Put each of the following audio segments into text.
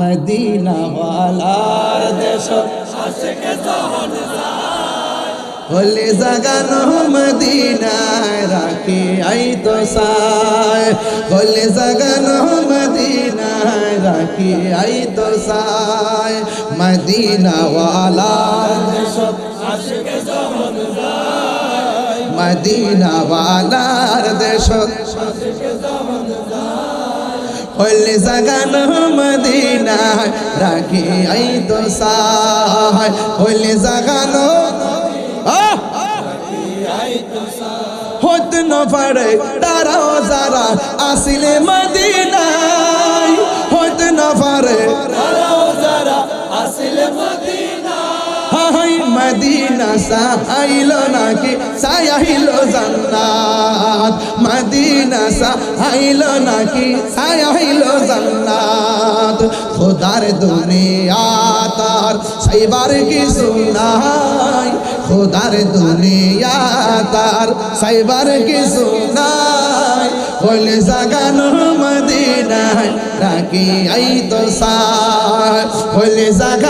মদিনাওয়ালার দেশ। হলে জাগানো মদিনায় রাখি আই তো সায়। হলে জাগানো মদিনায় রাখি আই তো সায়। মদিনাওয়ালার দেশ। মদিনাওয়ালার দেশ। হলে জাগান মদিনায়, রাখি আই তো সাহায় হলে জাগানো হত ন পারে তারাও যারা আসিলে মদিনায় হত ন পারে হাই মদিনা সাহাইল নাকি? সায়াইল জান্নাত। মদিনা সাহাইল নাকি? সায়াইল জান্নাত। খোদার দুনিয়া তার সাইবার কি সুনাই খোদার দুনিয়া তার সাইবার কি সুনাই বলে জাগানো মদিনায় রাখি আই তো সার। বলে জাগানো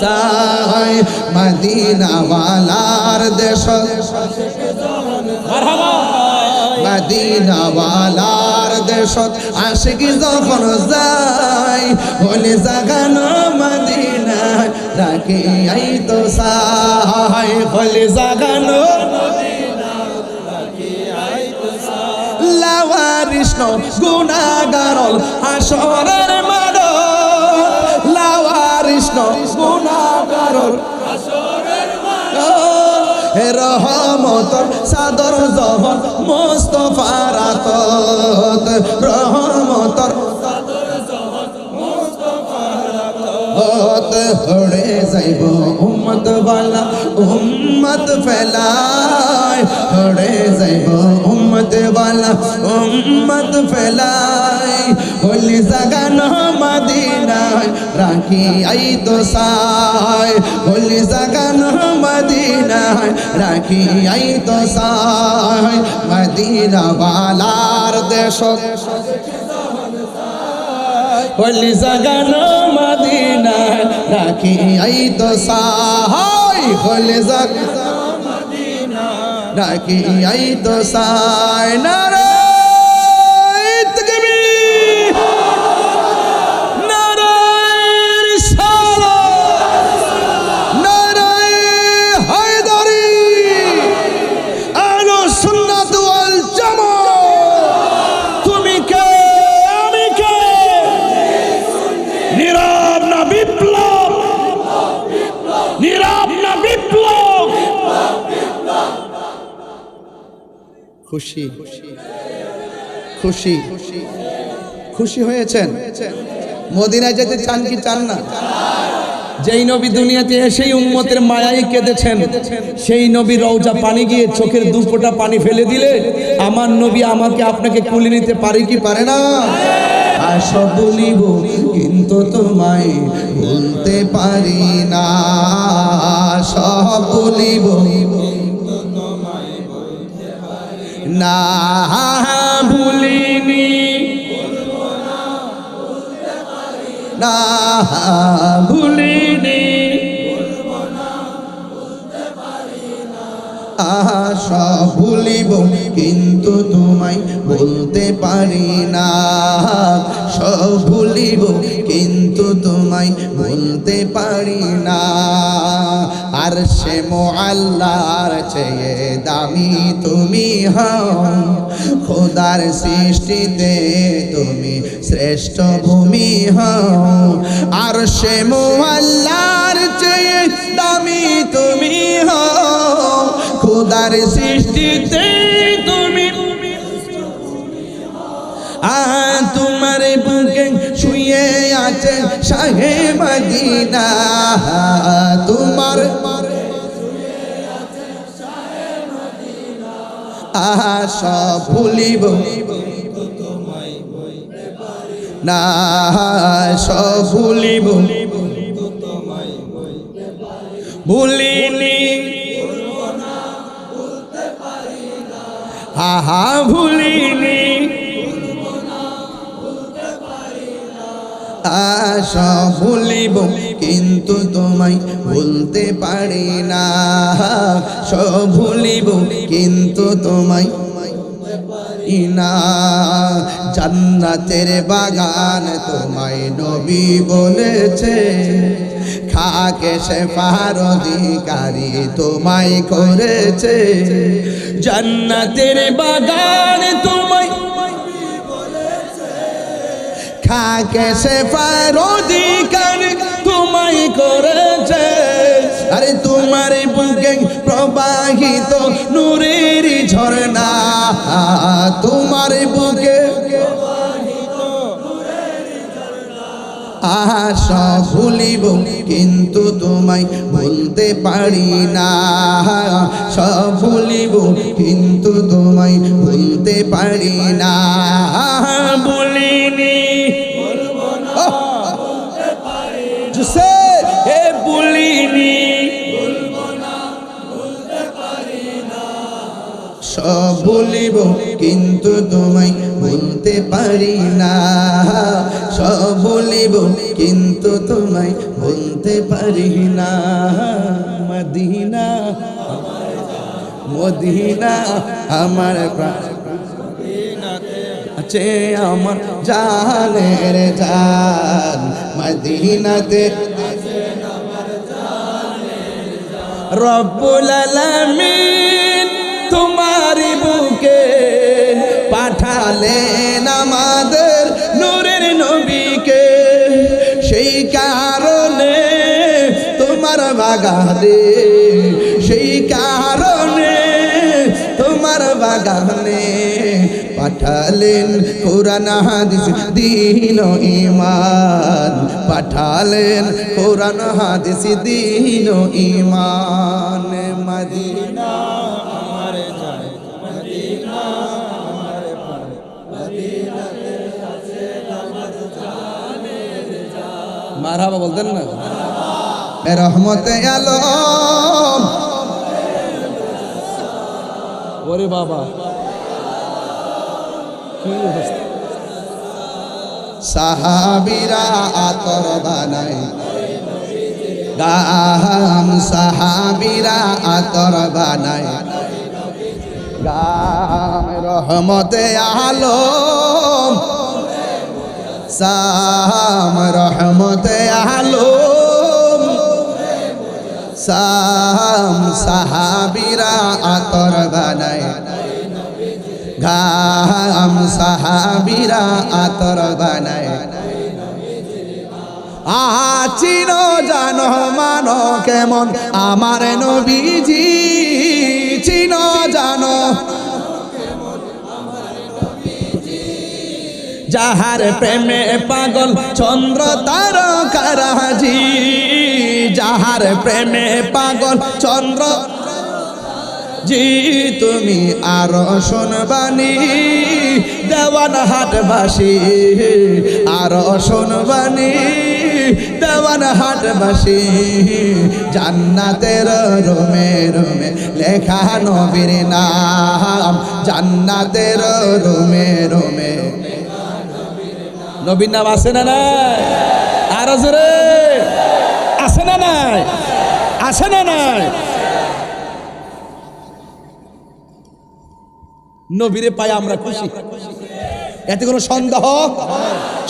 সাই মদিনাওয়ালার দেশ। মদিনাওয়ালার দেশ। আশিকি যখন যাই বলে জাগানো মদিনায় রাখি আই তো সাই বলে জাগানো লাওয়ারিষ্ণ গুণাগারল হাসরের রহমতর সাদর জবন মোস্তফার আতত রহমতর হড়ে যাইব উম্মত বালা, উম্মত ফেলায়। হড়ে যাইব উম্মত বালা, উম্মত ফেলায়। হলি জাগানো মদিনায় রাখি আই তো সায় হলি জাগানো মদিনায় রাখি আই তো সায় মদিনা বালার দেশ। হলি জাগানো মদিনা রাখি আই তো সাহাই হলি জাগানো মদিনা রাখি আই সাই। নারে খুশি। খুশি। খুশি হয়েছেন? মদিনায় যেতে চান কি চান না? যেই নবী দুনিয়াতে এসেই উম্মতের মায়াই কেঁদেছেন সেই নবী রওজা পানি গিয়ে চোখের দুপোটা পানি ফেলে দিলে আমার নবী আমাকে আপনাকে কুলে নিতে পারে কি পারে না? আশা বলিব কিন্তু তোমায় বলতে পারি না। সব বলিব না ভুলিনি। না ভুলিনি। আশা ভুলিব, কিন্তু তোমায় বলতে পারি না। সব ভুলিব, কিন্তু তোমায় বলতে পারি না। আর সে চেয়ে দামি তুমি হও। খোদার সৃষ্টিতে তুমি শ্রেষ্ঠ ভূমি হও। আর সে মোয়াল্লার চেয়ে দামি তুমি হও। খোদার সৃষ্টিতে তুমি আহ তোমার বুকে শুয়ে আছে শাহে মদিনা। তোমার সব ভুলিব। না সব ভুলিব। ভুলিনি। আহা ভুলিনি। আশা ভুলিব, কিন্তু তোমায় ভুলতে পারি না। সব ভুলিব, কিন্তু তোমায়। না জান্নাতের বাগান তোমায় নবী বলেছে। খাকে সে অধিকারী তোমায় করেছে। জান্নাতের বাগান তোমায় খাকে সে অধিকার তোমায় তোমার বুকে প্রবাহিত নূরের ঝর্ণা, তোমার বুকে আশা ভুলিব, কিন্তু তোমায় ভুলতে পারি না। সব ভুলিব, কিন্তু তোমায় ভুলতে পারি না। বলিনি জুসে এ সব ভুলিব কিন্তু তোমায় ভুলতে পারি না। সব ভুলিব কিন্তু তোমায় ভুলতে পারি না। মদিনা মদিনা, আমার আছে আমার জানের জান, মদিনাতে রব্বুল আলামিন পাঠালেন আমাদের নূরের নবীকে, সেই কারণে তোমার বাগানে, সেই কারণে তোমার বাগানে পাঠালেন কোরআন, হাদিস, দিন ইমান পাঠালেন কোরআন, হাদিস, দিন ইমান মদিনা মারহাবা বলতেন না? রহমতে আলম ওরে বাবা। কি অবস্থা? সাহাবিরা আতর বানায়। গাম সাহাবিরা আতর বানায়। গাম রহমতে আলম সাম রহমতে আলম। সাম সাহাবিরা আতর বানায়। ঘাম সাহাবিরা আতর বানায়। আচিন জানো মানো কেমন আমার নবীজি। চিন জানো যাহার প্রেমে পাগল চন্দ্র তার কারাজি যাহার প্রেমে পাগল চন্দ্র জি তুমি আর শোনবানি দেওয়ান হাটবাসী, আর শোনবানি দেওয়ান হাটবাসী, জান্নাতের রোমে রোমে লেখা নবীর নাম, জান্নাতের রোমে রোমে নবীর নাম আছে না নাই? আর জোরে। আছে না নাই? আছে না নাই? নবীরে পাই আমরা খুশি। এতে কোনো সন্দেহ?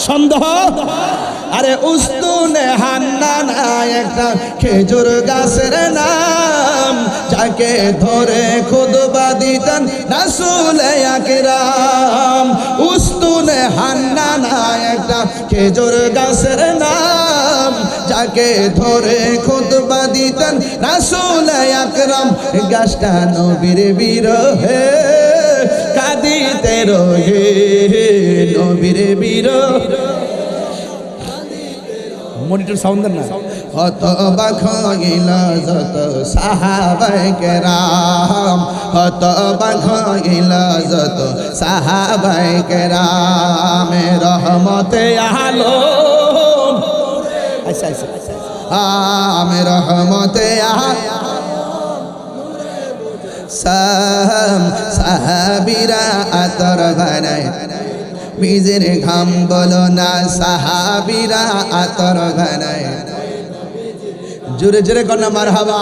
সন্দেহ? আরে উস্তুনে হান্না না একটা খেজুর গাছের নাম, যাকে ধরে খুদবা দিতেন রাসুল উস্তুনে হান্না না একটা খেজুর গাছের নাম, যাকে ধরে খুতবা দিতেন রাসুল আকরাম। গাছটা নবীর বিরহে, কাঁদিতে রহে নবীর বীর মনিটর সাউন্ড দেন না? হত বাখিল যত সাহাবাই কেরাম হত বাখিল যত সাহাবাই কেরাম রহমতে আলো আচ্ছা আচ্ছা আম রহমতে আলো সাম সাহাবিরা আতর বানায়। বীজের ঘাম বলো না, সাহাবিরা আতর ঘনায় জোরে জোরে কন্যা মার হাবা